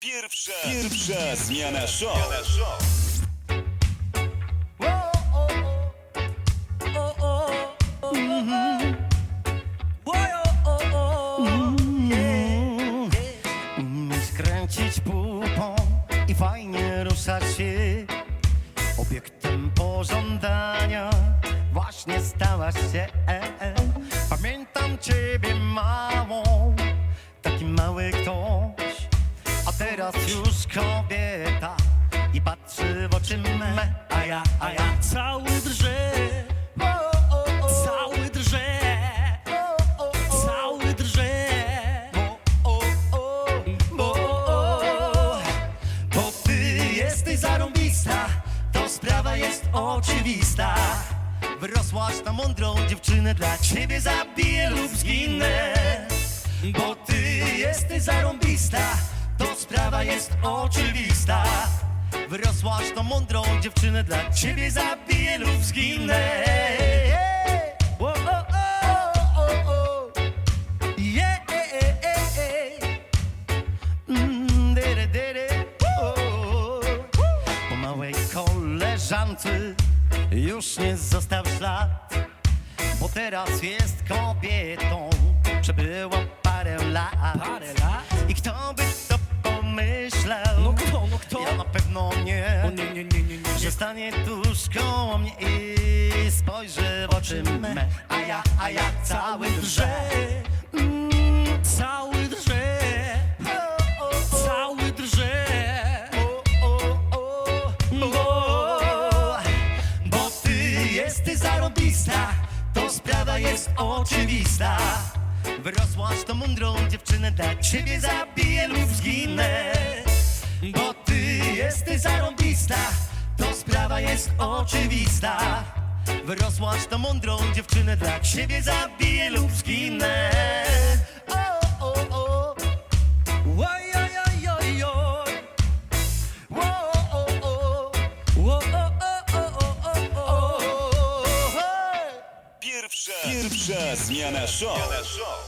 Pierwsza, pierwsza zmiana show. Umieć kręcić pupą i fajnie ruszać się. Obiektem pożądania właśnie stałaś się. Pamiętam ciebie małą, taki mały ktoś A teraz już kobieta i patrzy w oczy me A ja, a ja Cały o, cały o. cały drże. Bo, o, o, bo, o, bo ty jesteś zarąbista, to sprawa jest oczywista. Wyrosłaś na mądrą dziewczynę, dla ciebie zabiję sprawa jest oczywista. Wyrosłaś na mądrą dziewczynę, dla ciebie zabiję lub zginę. O, o, o, o, o. Yeah. Mm, dere, dere. O. Po małej koleżance już nie został ślad, bo teraz jest kobietą, przebyła parę lat. Parę lat? I kto by Że stanie tuż koło mnie i spojrzy w oczy me. A ja, a ja cały drżę. Mm, Cały o, cały o, bo, bo ty jesteś zarobista. To sprawa jest oczywista. Wyrosłaś to mądrą dziewczynę Dla ciebie zabiję lub Jest oczywista. Wyrosłaś to mądrą dziewczynę Dla ciebie zabiję lub zginę! Pierwsza, pierwsza zmiana show.